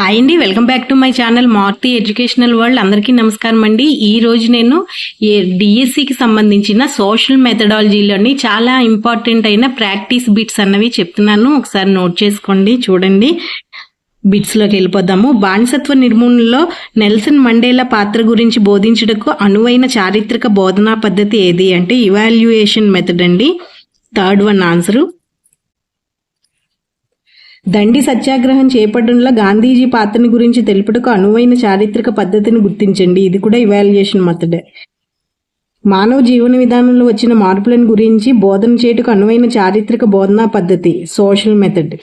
Hi అండి welcome back to my channel Marthi educational world అందరికీ నమస్కారం అండి. ఈ రోజు నేను డిఎస్సికి సంబంధించిన సోషల్ మెథడాలజీలోని చాలా ఇంపార్టెంట్ అయిన ప్రాక్టీస్ బిట్స్ అన్నవి చెప్తున్నాను. ఒకసారి నోట్ చేసుకోండి చూడండి. బిట్స్లోకి వెళ్ళిపోదాము. బానిసత్వ నిర్మూలనలో నెల్సన్ మండేలా పాత్ర గురించి బోధించుటకు అనువైన చారిత్రక బోధనా పద్ధతి ఏది అంటే ఇవాల్యుయేషన్ మెథడ్ అండి. థర్డ్ వన్ ఆన్సరు దండి సత్యాగ్రహం చేపట్టడంలో గాంధీజీ పాత్రని గురించి తెలుపుటకు అనువైన చారిత్రక పద్ధతిని గుర్తించండి. ఇది కూడా ఇవాల్యుయేషన్ మెథడే మానవ జీవన విధానంలో వచ్చిన మార్పులను గురించి బోధన చేయుటకు అనువైన చారిత్రక బోధనా పద్ధతి సోషల్ మెథడ్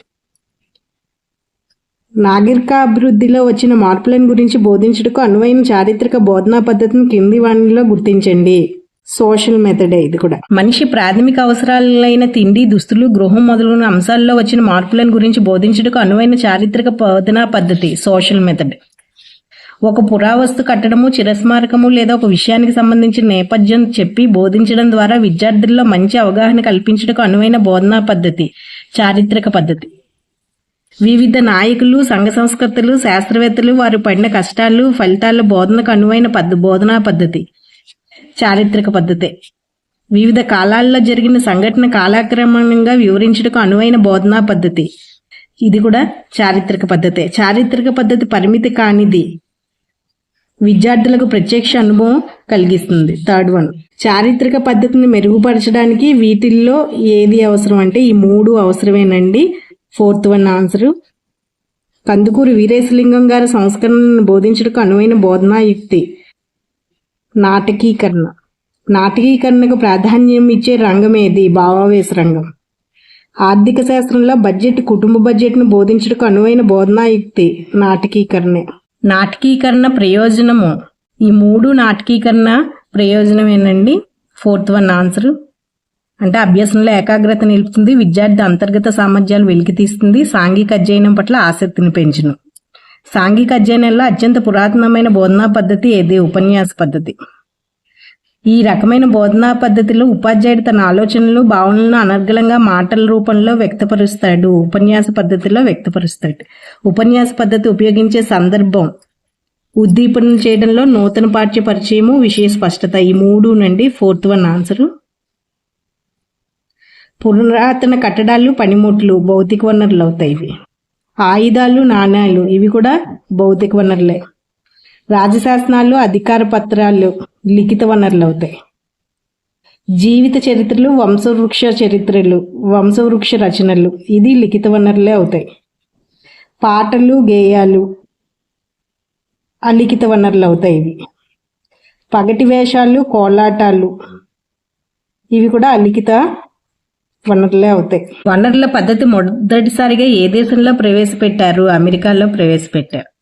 నాగరిక అభివృద్ధిలో వచ్చిన మార్పులను గురించి బోధించుటకు అనువైన చారిత్రక బోధనా పద్ధతిని కింది వాణిలో గుర్తించండి. సోషల్ మెథడే ఇది కూడా. మనిషి ప్రాథమిక అవసరాలైన తిండి దుస్తులు గృహం మొదలైన అంశాల్లో వచ్చిన మార్పులను గురించి బోధించుటకు అనువైన చారిత్రక బోధనా పద్ధతి సోషల్ మెథడ్. ఒక పురావస్తు కట్టడము చిరస్మారకము లేదా ఒక విషయానికి సంబంధించిన నేపథ్యం చెప్పి బోధించడం ద్వారా విద్యార్థుల్లో మంచి అవగాహన కల్పించుటకు అనువైన బోధనా పద్ధతి చారిత్రక పద్ధతి. వివిధ నాయకులు సంఘ సంస్కృతులు శాస్త్రవేత్తలు వారు పడిన కష్టాలు ఫలితాల బోధనకు అనువైన పద్ధ బోధనా పద్ధతి. చారిత్రక పద్ధతే. వివిధ కాలాల్లో జరిగిన సంఘటన కాలక్రమంగా వివరించుటకు అనువైన బోధనా పద్ధతి. ఇది కూడా చారిత్రక పద్ధతే. చారిత్రక పద్ధతి పరిమితి కానిది విద్యార్థులకు ప్రత్యక్ష అనుభవం కలిగిస్తుంది. Third one. చారిత్రక పద్ధతిని మెరుగుపరచడానికి వీటిల్లో ఏది అవసరం అంటే ఈ మూడు అవసరమేనండి. Fourth one answer. Kandukuri Veeresalingam గారి సంస్కరణను బోధించడానికి అనువైన బోధనా యుక్తి. నాటకీకరణ. నాటకీకరణకు ప్రాధాన్యం ఇచ్చే రంగం ఏది భావావేశ రంగం. ఆర్థిక శాస్త్రంలో బడ్జెట్ కుటుంబ బడ్జెట్ను బోధించడానికి అనువైన బోధనా యుక్తి నాటకీకరణే. నాటకీకరణ ప్రయోజనము. ఈ మూడు నాటకీకరణ ప్రయోజనమేనండి? Fourth one answer. అంటే అభ్యాసంలో ఏకాగ్రత నిలుపుతుంది విద్యార్థి అంతర్గత సామర్థ్యాలు వెలికితీస్తుంది సాంఘిక అధ్యయనం పట్ల ఆసక్తిని పెంచును. సాంఘిక అధ్యయనంలో అత్యంత పురాతనమైన బోధనా పద్ధతి ఏది? ఉపన్యాస పద్ధతి. ఈ రకమైన బోధనా పద్ధతిలో ఉపాధ్యాయుడు తన ఆలోచనలు భావనలను అనర్గళంగా మాటల రూపంలో వ్యక్తపరుస్తాడు. ఉపన్యాస పద్ధతిలో వ్యక్తపరుస్తాడు. ఉపన్యాస పద్ధతి ఉపయోగించే సందర్భం ఉద్దీపన చేయడంలో నూతన పాఠ్య పరిచయము విషయ స్పష్టత. ఈ మూడు నుండి ఫోర్త్ వన్ ఆన్సరు. పురాతన కట్టడాలు పనిముట్లు భౌతిక వనరులు అవుతాయి ఇవి ఆయుధాలు నాణ్యాలు ఇవి కూడా భౌతిక వనరులే. రాజశాసనాలు అధికార పత్రాలు లిఖిత వనరులు అవుతాయి జీవిత చరిత్రలు వంశవృక్ష చరిత్రలు వంశవృక్ష రచనలు ఇది లిఖిత వనరులే అవుతాయి. పాటలు గేయాలు అలిఖిత వనరులు అవుతాయి ఇవి. పగటి వేషాలు కోలాటాలు ఇవి కూడా అలిఖిత వనరులే అవుతాయి. వనరుల పద్ధతి మొదటిసారిగా ఏ దేశంలో ప్రవేశపెట్టారు? అమెరికాలో ప్రవేశపెట్టారు.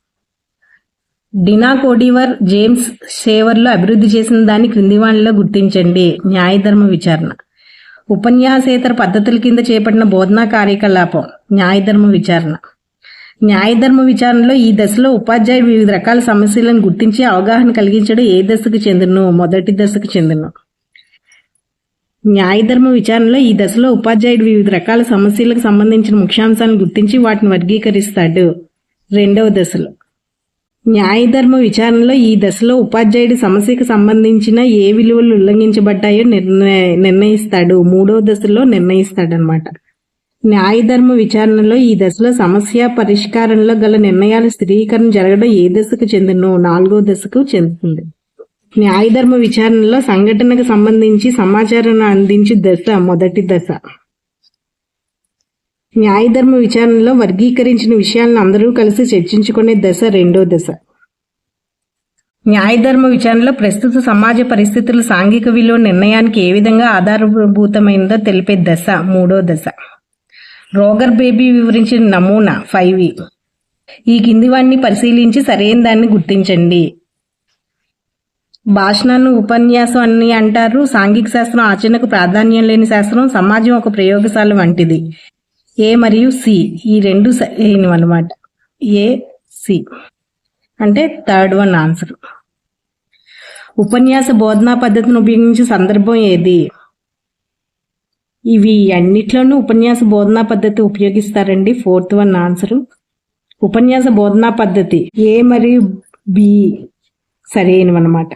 డినా కోడివర్ జేమ్స్ షేవర్లో అభివృద్ధి చేసిన దాన్ని క్రింది వాణిలో గుర్తించండి. న్యాయధర్మ విచారణ. ఉపన్యాసేతర పద్ధతుల కింద చేపట్టిన బోధనా కార్యకలాపం న్యాయధర్మ విచారణ. న్యాయధర్మ విచారణలో ఈ దశలో ఉపాధ్యాయుడు వివిధ రకాల సమస్యలను గుర్తించి అవగాహన కలిగించడం ఏ దశకు చెందును మొదటి దశకు చెందును. న్యాయధర్మ విచారణలో ఈ దశలో ఉపాధ్యాయుడు వివిధ రకాల సమస్యలకు సంబంధించిన ముఖ్యాంశాలను గుర్తించి వాటిని వర్గీకరిస్తాడు. రెండవ దశలో న్యాయధర్మ విచారణలో ఈ దశలో ఉపాధ్యాయుడి సమస్యకు సంబంధించిన ఏ విలువలు ఉల్లంఘించబడ్డాయో నిర్ణయ నిర్ణయిస్తాడు. మూడవ దశలో నిర్ణయిస్తాడనమాట న్యాయధర్మ విచారణలో ఈ దశలో సమస్య పరిష్కారంలో గల నిర్ణయాల స్థిరీకరణ జరగడం ఏ దశకు చెందును నాలుగో దశకు చెందుతుంది. న్యాయధర్మ విచారణలో సంఘటనకు సంబంధించి సమాచారాన్ని అందించే దశ మొదటి దశ. న్యాయధర్మ విచారణలో వర్గీకరించిన విషయాలను అందరూ కలిసి చర్చించుకునే దశ రెండో దశ. న్యాయధర్మ విచారణలో ప్రస్తుత సమాజ పరిస్థితులు సాంఘిక విలువ నిర్ణయానికి ఏ విధంగా ఆధారభూతమైందో తెలిపే దశ మూడో దశ. రోగర్ బేబీ వివరించిన నమూనా ఫైవ్ ఈ. కింది వాడిని పరిశీలించి సరైన దాన్ని గుర్తించండి. భాషణను ఉపన్యాసం అని అంటారు. సాంఘిక శాస్త్రం ఆచరణకు ప్రాధాన్యం లేని శాస్త్రం సమాజం ఒక ప్రయోగశాల వంటిది. ఏ మరియు సి ఈ రెండు సరైనవన్నమాట ఏ సి. అంటే థర్డ్ వన్ ఆన్సర్ ఉపన్యాస బోధనా పద్ధతిని ఉపయోగించే సందర్భం ఏది? ఇవి అన్నిట్లోనూ ఉపన్యాస బోధనా పద్ధతి ఉపయోగిస్తారండి. ఫోర్త్ వన్ ఆన్సర్ ఉపన్యాస బోధనా పద్ధతి ఏ మరియు బి సరైనవన్నమాట.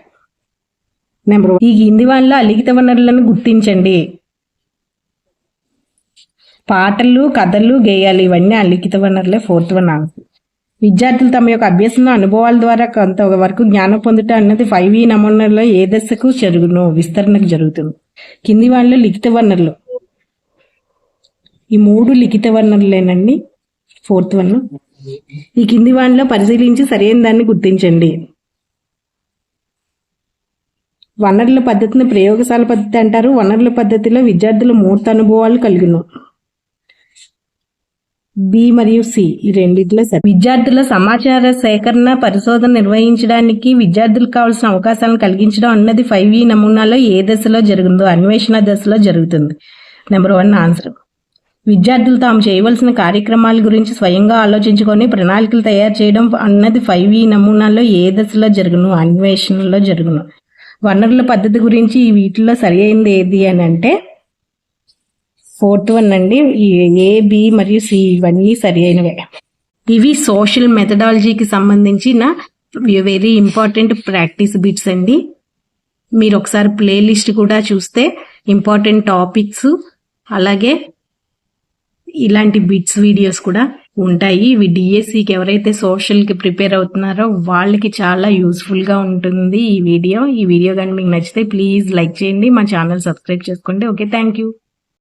నెంబర్ వన్ ఈ కింది వాళ్ళ అలిఖిత వనరులను గుర్తించండి. పాటలు కథలు గేయాలు ఇవన్నీ అలిఖిత వనరులే. ఫోర్త్ వన్ ఆన్సర్ విద్యార్థులు తమ యొక్క అభ్యసన అనుభవాల ద్వారా కొంతవరకు జ్ఞానం పొందుట అన్నది ఫైవ్ ఈ నమూనాలో ఏ దశకు జరుగును విస్తరణకు జరుగుతుంది. కింది వాళ్ళు లిఖిత వనరులు ఈ మూడు లిఖిత వనరులేనండి ఫోర్త్ వన్. ఈ కింది వాటిలో పరిశీలించి సరైన దాన్ని గుర్తించండి. వనరుల పద్ధతిని ప్రయోగశాల పద్ధతి అంటారు. వనరుల పద్ధతిలో విద్యార్థులు మూర్త అనుభవాలు కలిగిన. బి మరియు సి ఈ రెండిట్లో సరే. విద్యార్థుల సమాచార సేకరణ పరిశోధన నిర్వహించడానికి విద్యార్థులకు కావాల్సిన అవకాశాలను కలిగించడం అన్నది ఫైవ్ ఈ నమూనాలో ఏ దశలో జరుగుతుందో అన్వేషణ దశలో జరుగుతుంది. Number one answer. విద్యార్థులు తాము చేయవలసిన కార్యక్రమాల గురించి స్వయంగా ఆలోచించుకొని ప్రణాళికలు తయారు చేయడం అన్నది ఫైవ్ ఈ నమూనాలో ఏ దశలో జరుగును అన్వేషణలో జరుగును. వనరుల పద్ధతి గురించి ఈ వీటిలో సరి అయింది ఏది అని అంటే ఫోర్త్ వన్ అండి. ఏ బి మరియు సి ఇవన్నీ సరి అయినవే. ఇవి సోషల్ మెథడాలజీకి సంబంధించిన వెరీ ఇంపార్టెంట్ ప్రాక్టీస్ బిట్స్ అండి. మీరు ఒకసారి ప్లేలిస్ట్ కూడా చూస్తే ఇంపార్టెంట్ టాపిక్స్ అలాగే ఇలాంటి బిట్స్ వీడియోస్ కూడా ఉంటాయి. ఇవి డిఎస్సికి ఎవరైతే సోషల్కి ప్రిపేర్ అవుతున్నారో వాళ్ళకి చాలా యూస్ఫుల్గా ఉంటుంది ఈ వీడియో. ఈ వీడియో కానీ మీకు నచ్చితే ప్లీజ్ లైక్ చేయండి. మా ఛానల్ సబ్స్క్రైబ్ చేసుకోండి. Okay thank you.